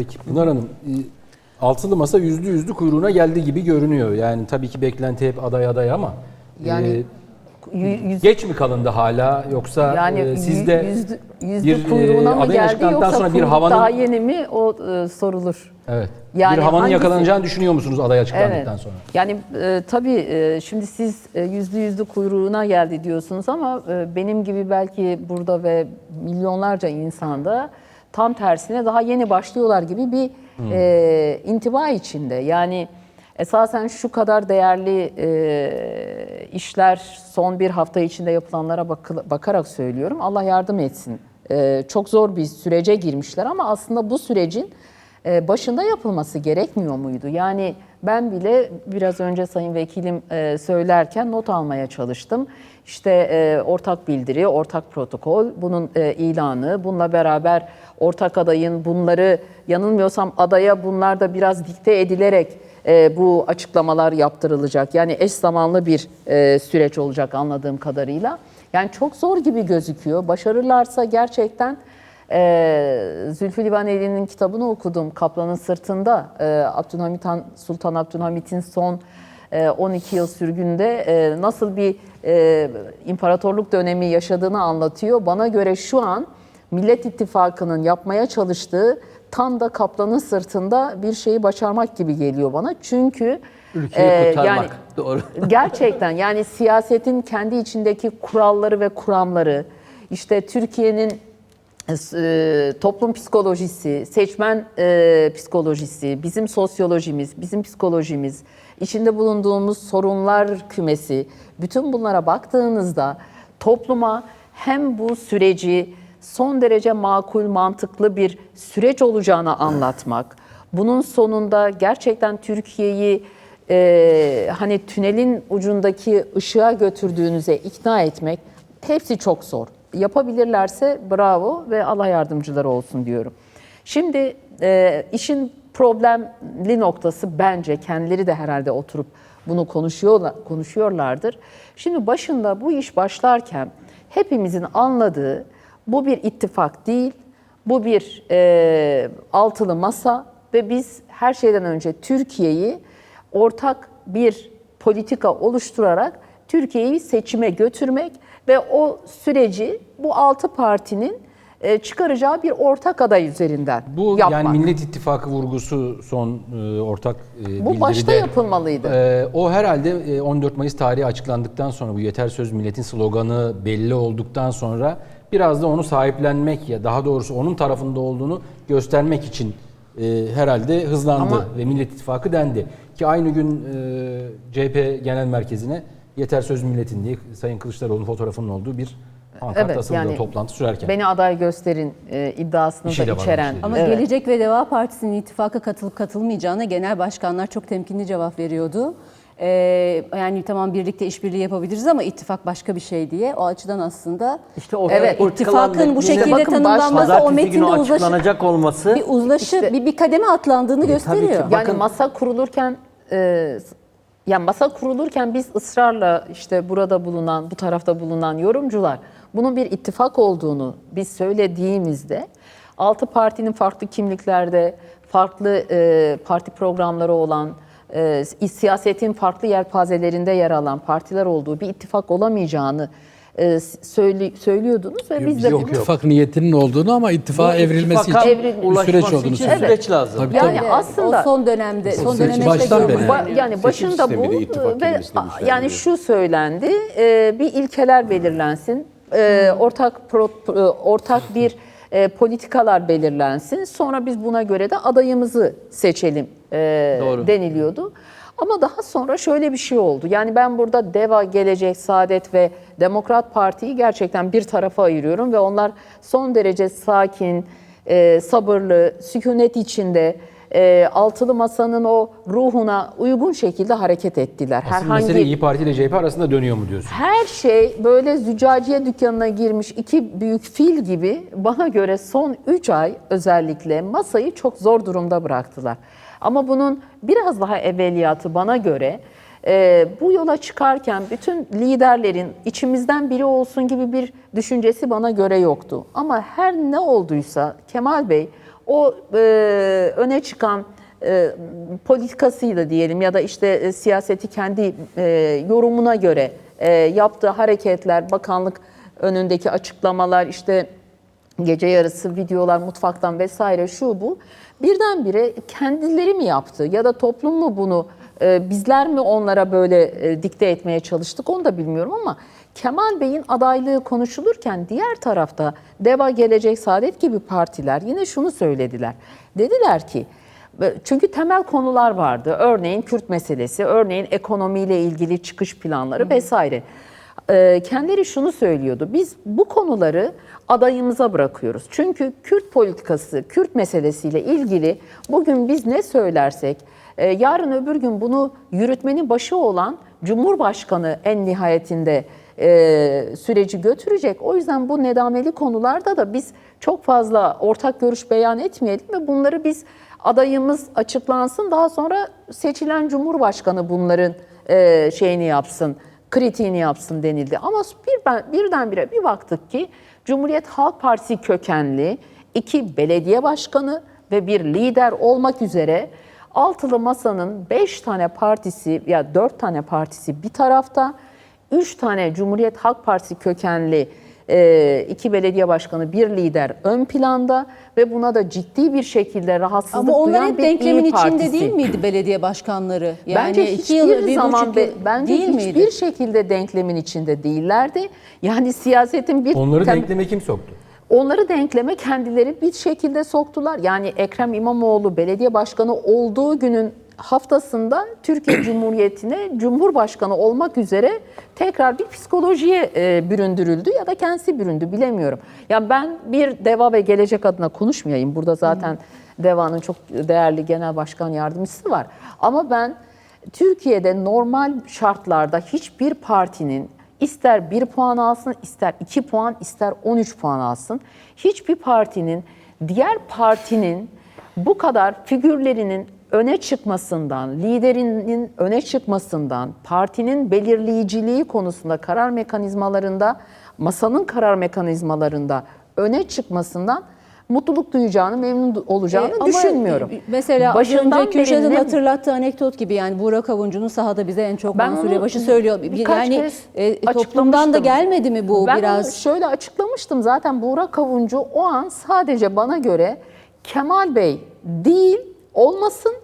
Peki Pınar Hanım, e, altılı masa yüzlü yüzlü kuyruğuna geldi gibi görünüyor. Yani tabii ki beklenti hep aday aday ama Yani e, Yü- yüz- geç mi kalındı hala yoksa yani e, sizde yüzlü, yüzlü bir, e, kuyruğuna mı geldi yoksa sonra bir havanın- daha yeni mi o e, sorulur. evet Yani bir havanın hangisi? yakalanacağını düşünüyor musunuz aday açıklandıktan Evet. sonra? Yani e, tabii e, şimdi siz e, yüzlü yüzlü kuyruğuna geldi diyorsunuz ama e, benim gibi belki burada ve milyonlarca insanda tam tersine daha yeni başlıyorlar gibi bir e, intiba içinde. Yani esasen şu kadar değerli e, işler son bir hafta içinde yapılanlara bakı- bakarak söylüyorum. Allah yardım etsin. E, çok zor bir sürece girmişler ama aslında bu sürecin başında yapılması gerekmiyor muydu? Yani ben bile biraz önce Sayın Vekilim e, söylerken not almaya çalıştım. İşte e, ortak bildiri, ortak protokol, bunun e, ilanı, bununla beraber ortak adayın bunları yanılmıyorsam adaya bunlar da biraz dikte edilerek e, bu açıklamalar yaptırılacak. Yani eş zamanlı bir e, süreç olacak anladığım kadarıyla. Yani çok zor gibi gözüküyor. Başarırlarsa gerçekten ee, Zülfü Livaneli'nin kitabını okudum. Kaplanın Sırtında. Ee, Abdülhamit Han, Sultan Abdülhamit'in son e, 12 yıl sürgünde e, nasıl bir e, imparatorluk dönemi yaşadığını anlatıyor. Bana göre şu an Millet İttifakı'nın yapmaya çalıştığı tam da Kaplanın Sırtında bir şeyi başarmak gibi geliyor bana. Çünkü Ülkeyi e, kurtarmak. Doğru. Gerçekten yani siyasetin kendi içindeki kuralları ve kuramları, işte Türkiye'nin e, toplum psikolojisi, seçmen e, psikolojisi, bizim sosyolojimiz, bizim psikolojimiz, içinde bulunduğumuz sorunlar kümesi, bütün bunlara baktığınızda topluma hem bu süreci son derece makul, mantıklı bir süreç olacağını anlatmak, bunun sonunda gerçekten Türkiye'yi e, hani tünelin ucundaki ışığa götürdüğünüze ikna etmek hepsi çok zor. Yapabilirlerse bravo ve Allah yardımcıları olsun diyorum. Şimdi e, işin problemli noktası bence kendileri de herhalde oturup bunu konuşuyorlar, konuşuyorlardır. Şimdi başında bu iş başlarken hepimizin anladığı bu bir ittifak değil, bu bir e, altılı masa ve biz her şeyden önce Türkiye'yi ortak bir politika oluşturarak Türkiye'yi seçime götürmek ve o süreci bu altı partinin e, çıkaracağı bir ortak aday üzerinden Bu yapmak. yani Millet İttifakı vurgusu son e, ortak e, bu bildiride. başta yapılmalıydı. e, o herhalde e, 14 Mayıs tarihi açıklandıktan sonra bu yeter söz milletin sloganı belli olduktan sonra biraz da onu sahiplenmek ya daha doğrusu onun tarafında olduğunu göstermek için e, herhalde hızlandı Ama- ve Millet İttifakı dendi. Ki aynı gün e, CHP Genel Merkezi'ne yeter söz milletin diye Sayın Kılıçdaroğlu'nun fotoğrafının olduğu bir pankart Evet, asıldı yani toplantı sürerken. Beni aday gösterin e, iddiasını Bir şey da var, içeren. bir şey de Ama Evet. Gelecek ve Deva Partisi'nin ittifaka katılıp katılmayacağına genel başkanlar çok temkinli cevap veriyordu. Ee, yani tamam birlikte işbirliği yapabiliriz ama ittifak başka bir şey diye. O açıdan aslında İşte o evet ittifakın bu metninde şekilde bakın baş- tanımlanması o Pazartesi günü metinde uzlaşı, açıklanacak olması bir uzlaşı, İşte- bir, bir kademe atlandığını tabii gösteriyor. ki. Yani masa kurulurken e, yani masa kurulurken biz ısrarla işte burada bulunan, bu tarafta bulunan yorumcular bunun bir ittifak olduğunu biz söylediğimizde altı partinin farklı kimliklerde, farklı e, parti programları olan, e, siyasetin farklı yelpazelerinde yer alan partiler olduğu bir ittifak olamayacağını e, söyle, söylüyordunuz ve biz de bunu ittifak niyetinin olduğunu ama ittifağa Bu evrilmesi ittifaka için Evrilmesi bir süreç olduğunu için söylüyor. süreç lazım. Tabii, Yani tabii. aslında- o son dönemde, son süreç dönemde baştan beri. Ba- yani başında bu ittifak ve a- yani şu söylendi e, bir ilkeler belirlensin e, ortak pro- e, ortak bir e, politikalar belirlensin sonra biz buna göre de adayımızı seçelim e, Doğru. deniliyordu. Ama daha sonra şöyle bir şey oldu. Yani ben burada DEVA, Gelecek, Saadet ve Demokrat Parti'yi gerçekten bir tarafa ayırıyorum ve onlar son derece sakin, e, sabırlı, sükunet içinde e, altılı masanın o ruhuna uygun şekilde hareket ettiler. Asıl mesele İyi Parti ile CHP arasında dönüyor mu diyorsun? her şey böyle züccaciye dükkanına girmiş iki büyük fil gibi bana göre son 3 ay özellikle masayı çok zor durumda bıraktılar. Ama bunun biraz daha evveliyatı bana göre e, bu yola çıkarken bütün liderlerin içimizden biri olsun gibi bir düşüncesi bana göre yoktu. Ama her ne olduysa Kemal Bey o e, öne çıkan e, politikasıyla diyelim ya da işte e, siyaseti kendi e, yorumuna göre e, yaptığı hareketler, bakanlık önündeki açıklamalar, işte gece yarısı videolar mutfaktan vesaire şu bu. Birdenbire kendileri mi yaptı ya da toplum mu bunu e, bizler mi onlara böyle e, dikte etmeye çalıştık onu da bilmiyorum ama Kemal Bey'in adaylığı konuşulurken diğer tarafta Deva Gelecek Saadet gibi partiler yine şunu söylediler. Dediler ki çünkü temel konular vardı. Örneğin Kürt meselesi, örneğin ekonomiyle ilgili çıkış planları vesaire. Ee, kendileri şunu söylüyordu. Biz bu konuları adayımıza bırakıyoruz. Çünkü Kürt politikası, Kürt meselesiyle ilgili bugün biz ne söylersek, e, yarın öbür gün bunu yürütmenin başı olan Cumhurbaşkanı en nihayetinde e, süreci götürecek. O yüzden bu nedameli konularda da biz çok fazla ortak görüş beyan etmeyelim ve bunları biz adayımız açıklansın. Daha sonra seçilen Cumhurbaşkanı bunların e, şeyini yapsın kritiğini yapsın denildi. Ama bir, birdenbire bir baktık ki Cumhuriyet Halk Partisi kökenli iki belediye başkanı ve bir lider olmak üzere altılı masanın beş tane partisi ya dört tane partisi bir tarafta, üç tane Cumhuriyet Halk Partisi kökenli e, iki belediye başkanı, bir lider ön planda ve buna da ciddi bir şekilde rahatsızlık Ama onlar duyan hep bir denklemin İYİ içinde değil miydi belediye başkanları? Yani bence iki hiçbir yıl, bir zaman buçuk yıl bence değil hiçbir miydi? şekilde denklemin içinde değillerdi. Yani siyasetin bir Onları tem- denkleme kim soktu? Onları denkleme kendileri bir şekilde soktular. Yani Ekrem İmamoğlu belediye başkanı olduğu günün haftasında Türkiye Cumhuriyeti'ne Cumhurbaşkanı olmak üzere tekrar bir psikolojiye e, büründürüldü ya da kendisi büründü bilemiyorum. Ya ben bir deva ve gelecek adına konuşmayayım. Burada zaten Deva'nın çok değerli genel başkan yardımcısı var. Ama ben Türkiye'de normal şartlarda hiçbir partinin ister 1 puan alsın, ister 2 puan, ister 13 puan alsın. Hiçbir partinin diğer partinin bu kadar figürlerinin öne çıkmasından, liderinin öne çıkmasından, partinin belirleyiciliği konusunda karar mekanizmalarında, masanın karar mekanizmalarında öne çıkmasından mutluluk duyacağını, memnun olacağını E, düşünmüyorum. Mesela Başından az önce beri Kürşat'ın hatırlattığı anekdot gibi yani Burak Avuncu'nun sahada bize en çok Ben Mansur Yavaş'ı söylüyor. Yani e, toplumdan da gelmedi mi bu ben biraz? şöyle açıklamıştım zaten Buğra Kavuncu o an sadece bana göre Kemal Bey değil olmasın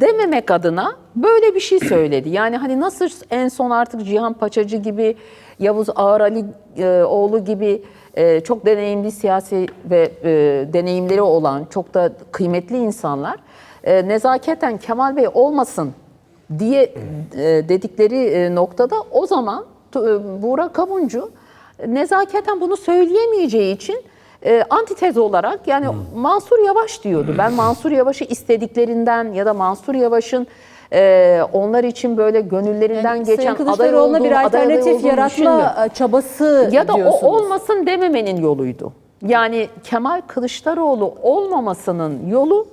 dememek adına böyle bir şey söyledi. Yani hani nasıl en son artık Cihan Paçacı gibi Yavuz Ağar Ali e, oğlu gibi e, çok deneyimli siyasi ve e, deneyimleri olan çok da kıymetli insanlar e, nezaketen Kemal Bey olmasın diye e, dedikleri e, noktada o zaman e, Buğra Kavuncu nezaketen bunu söyleyemeyeceği için e, antitez olarak yani Mansur Yavaş diyordu. Ben Mansur Yavaş'ı istediklerinden ya da Mansur Yavaş'ın e, onlar için böyle gönüllerinden Yani geçen aday olduğunu, bir alternatif yaratma çabası Ya da diyorsunuz. o olmasın dememenin yoluydu. Yani Kemal Kılıçdaroğlu olmamasının yolu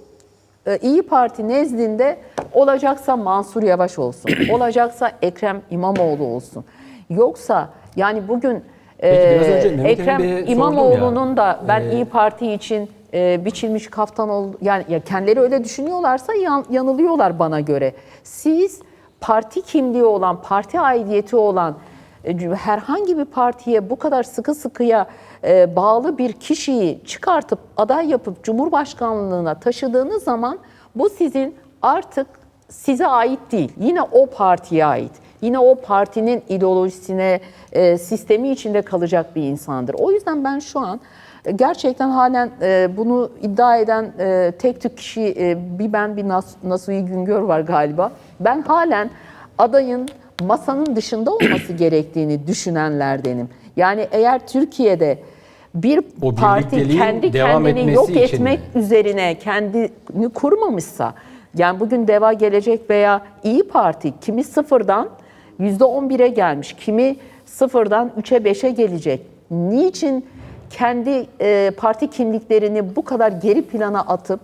e, İyi Parti nezdinde olacaksa Mansur Yavaş olsun, olacaksa Ekrem İmamoğlu olsun. Yoksa yani bugün Peki, e, biraz önce Mehmet Ekrem İmamoğlu'nun ya. da ben Ee, İyi Parti için e, biçilmiş kaftan ol yani ya kendileri öyle düşünüyorlarsa yan- yanılıyorlar bana göre. Siz parti kimliği olan, parti aidiyeti olan e, herhangi bir partiye bu kadar sıkı sıkıya e, bağlı bir kişiyi çıkartıp aday yapıp Cumhurbaşkanlığına taşıdığınız zaman bu sizin artık size ait değil. Yine o partiye ait. Yine o partinin ideolojisine, e, sistemi içinde kalacak bir insandır. O yüzden ben şu an e, gerçekten halen e, bunu iddia eden e, tek tük kişi e, bir ben bir Nas Nasuhi Güngör var galiba. Ben halen adayın masanın dışında olması gerektiğini düşünenlerdenim. Yani eğer Türkiye'de bir O parti kendi kendini yok etmek mi? üzerine kendini kurmamışsa yani bugün Deva Gelecek veya İyi Parti kimi sıfırdan %11'e gelmiş, kimi sıfırdan 3'e 5'e gelecek. Niçin kendi e, parti kimliklerini bu kadar geri plana atıp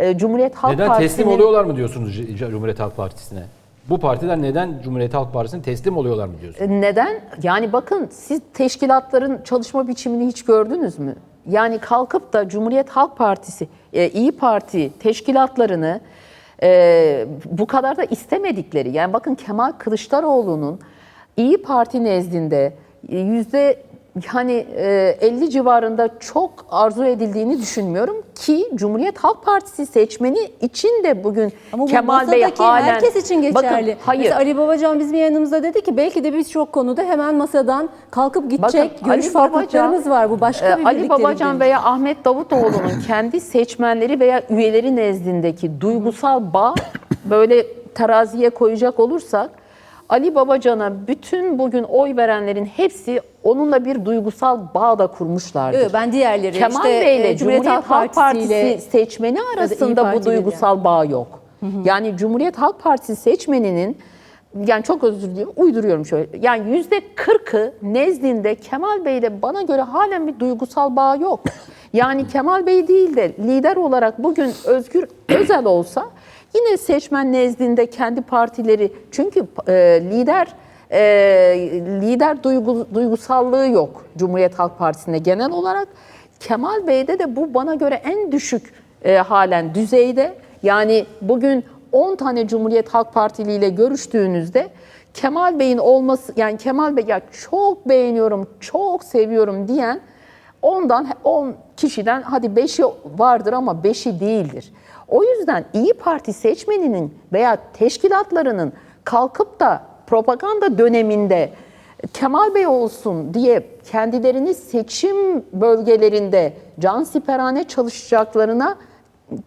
e, Cumhuriyet Halk Neden Partisi'nin teslim oluyorlar mı diyorsunuz Cumhuriyet Halk Partisi'ne? Bu partiler neden Cumhuriyet Halk Partisi'ne teslim oluyorlar mı diyorsunuz? Neden? Yani bakın siz teşkilatların çalışma biçimini hiç gördünüz mü? Yani kalkıp da Cumhuriyet Halk Partisi, e, İyi Parti teşkilatlarını e, bu kadar da istemedikleri. Yani bakın Kemal Kılıçdaroğlu'nun İyi Parti nezdinde yüzde yani e, 50 civarında çok arzu edildiğini düşünmüyorum ki Cumhuriyet Halk Partisi seçmeni için de bugün Ama bu Kemal Bey halen herkes için geçerli. Bakın, hayır. Mesela Ali Babacan bizim yayınımızda dedi ki belki de birçok konuda hemen masadan kalkıp gidecek Bakın, görüş farklılıklarımız var. Bu başka e, bir Ali Babacan veya Ahmet Davutoğlu'nun kendi seçmenleri veya üyeleri nezdindeki duygusal bağ böyle teraziye koyacak olursak Ali Babacan'a bütün bugün oy verenlerin hepsi onunla bir duygusal bağ da kurmuşlardır. Yok, ben diğerleri Kemal işte, Bey ile e, Cumhuriyet Halk Partisi ile- seçmeni arasında bu duygusal bağ yok. Yani Cumhuriyet Halk Partisi seçmeninin yani çok özür diliyorum uyduruyorum şöyle. Yani yüzde kırkı nezdinde Kemal Bey ile bana göre halen bir duygusal bağ yok. Yani Kemal Bey değil de lider olarak bugün Özgür Özel olsa yine seçmen nezdinde kendi partileri çünkü e, lider e, lider duygu, duygusallığı yok Cumhuriyet Halk Partisi'nde genel olarak. Kemal Bey'de de bu bana göre en düşük e, halen düzeyde. Yani bugün 10 tane Cumhuriyet Halk Partili ile görüştüğünüzde Kemal Bey'in olması yani Kemal Bey ya çok beğeniyorum, çok seviyorum diyen ondan 10 kişiden hadi 5'i vardır ama 5'i değildir. O yüzden İyi Parti seçmeninin veya teşkilatlarının kalkıp da propaganda döneminde Kemal Bey olsun diye kendilerini seçim bölgelerinde cansiperane çalışacaklarına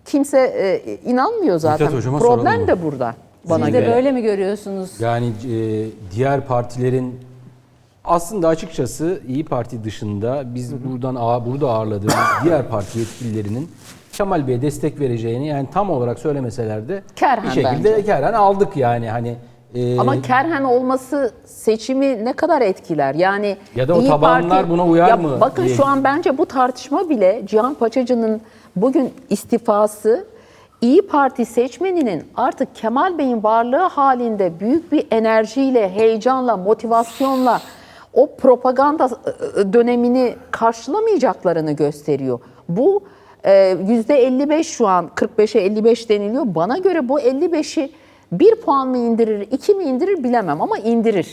kimse e, inanmıyor zaten. Problem de burada bana Siz de göre. böyle mi görüyorsunuz? Yani e, diğer partilerin aslında açıkçası İyi Parti dışında biz buradan burada ağırladığımız diğer parti yetkililerinin Kemal Bey'e destek vereceğini yani tam olarak söylemeseler de Kerhen bir şekilde bence. Kerhen aldık yani hani e, Ama Kerhen olması seçimi ne kadar etkiler? Yani Ya da o İYİ tabanlar buna uyar Ya mı Bakın diye- şu an bence bu tartışma bile Cihan Paçacı'nın bugün istifası İyi Parti seçmeninin artık Kemal Bey'in varlığı halinde büyük bir enerjiyle, heyecanla, motivasyonla o propaganda e, dönemini karşılamayacaklarını gösteriyor. Bu e, %55 şu an 45'e 55 deniliyor. Bana göre bu 55'i bir puan mı indirir, iki mi indirir bilemem ama indirir.